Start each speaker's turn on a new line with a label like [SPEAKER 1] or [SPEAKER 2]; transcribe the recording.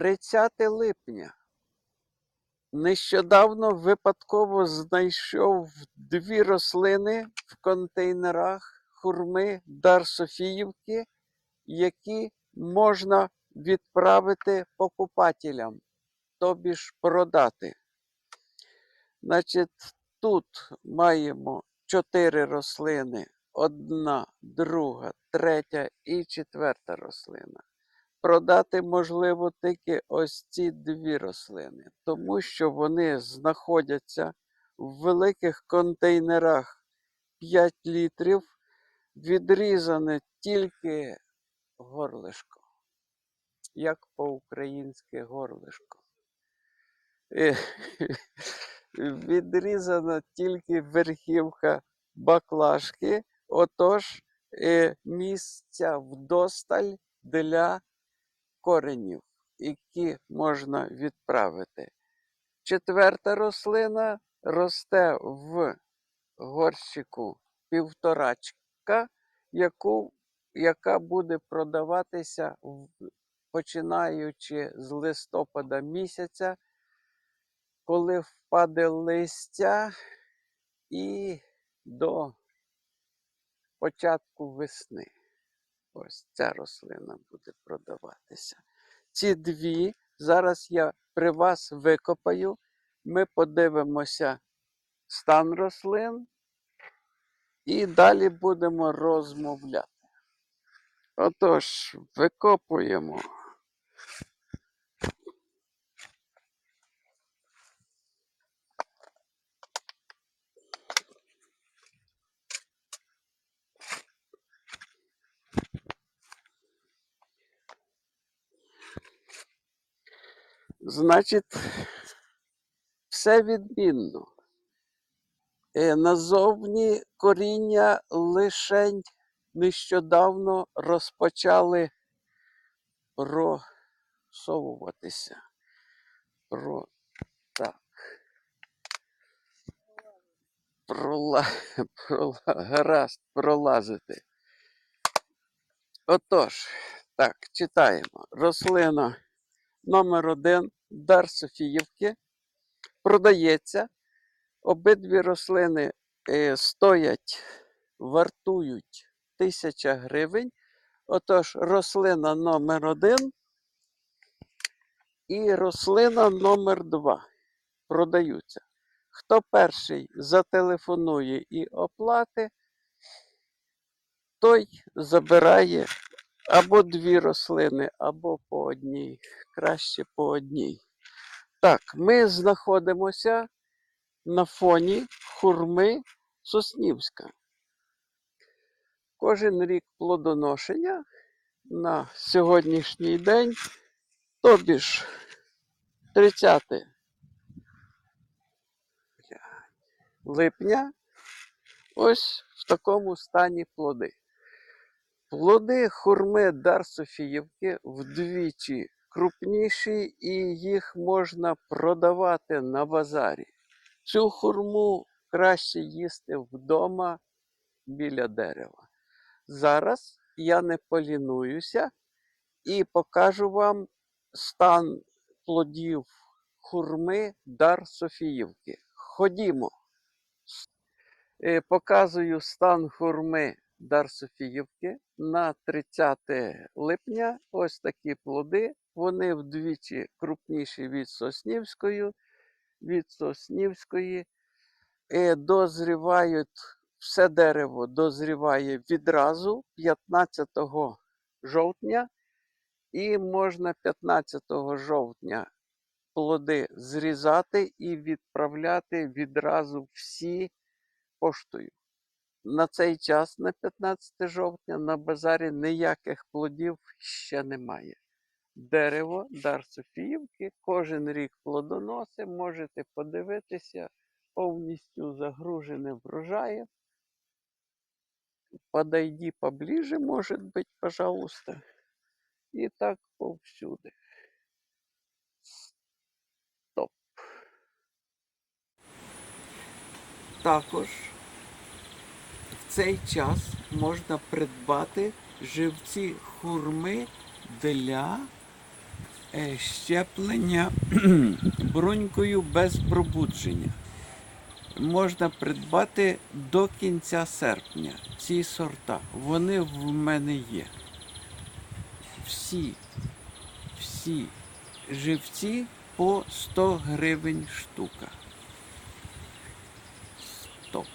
[SPEAKER 1] Тридцяте липня. Нещодавно випадково знайшов дві рослини в контейнерах хурми Дар Софіївки, які можна відправити покупателям, тобі ж продати. Значить, тут маємо чотири рослини: одна, друга, третя і четверта рослина. Продати можливо тільки ось ці дві рослини, тому що вони знаходяться в великих контейнерах 5 літрів, відрізане тільки горлишко, як по-українськи горлишко. Е, Відрізана тільки верхівка баклажки, отож е, місця вдосталь для коренів, які можна відправити. Четверта рослина росте в горщику півторачка, яку, яка буде продаватися починаючи з листопада місяця, коли впаде листя і до початку весни. Ось ця рослина буде продаватися. Ці дві зараз я при вас викопаю. Ми подивимося стан рослин і далі будемо розмовляти. Отож, викопуємо. Значить, все відмінно. Е, Назовні коріння лишень нещодавно розпочали просовуватися. Про так. Прола, прола, гаразд, пролазити. Отож, так, читаємо. Рослина номер один Дар Софіївки продається. Обидві рослини е, стоять, вартують 1000 гривень. Отож, рослина номер один і рослина номер два продаються. Хто перший зателефонує і оплати, той забирає або дві рослини, або по одній. Краще по одній. Так, ми знаходимося на фоні хурми Соснівська. Кожен рік плодоношення на сьогоднішній день, тобі ж 30 липня, ось в такому стані плоди. Плоди хурми Дар Софіївки вдвічі крупніші, і їх можна продавати на базарі. Цю хурму краще їсти вдома біля дерева. Зараз я не полінуюся і покажу вам стан плодів хурми Дар Софіївки. Ходімо. Е, Показую стан хурми Дар Софіївки на 30 липня. Ось такі плоди. Вони вдвічі крупніші від Соснівської. Від Соснівської Е, дозрівають, все дерево дозріває відразу 15 жовтня, і можна 15 жовтня плоди зрізати і відправляти відразу всі поштою. На цей час, на 15 жовтня, на базарі ніяких плодів ще немає. Дерево Дар Софіївки кожен рік плодоносить, можете подивитися повністю загружены врожаем. Подойди поближе, может быть, пожалуйста. І так повсюди. Стоп. Також цей час можна придбати живці хурми для е, щеплення брунькою без пробудження. Можна придбати до кінця серпня ці сорта. Вони в мене є. Всі, всі живці по 100 гривень штука. Стоп.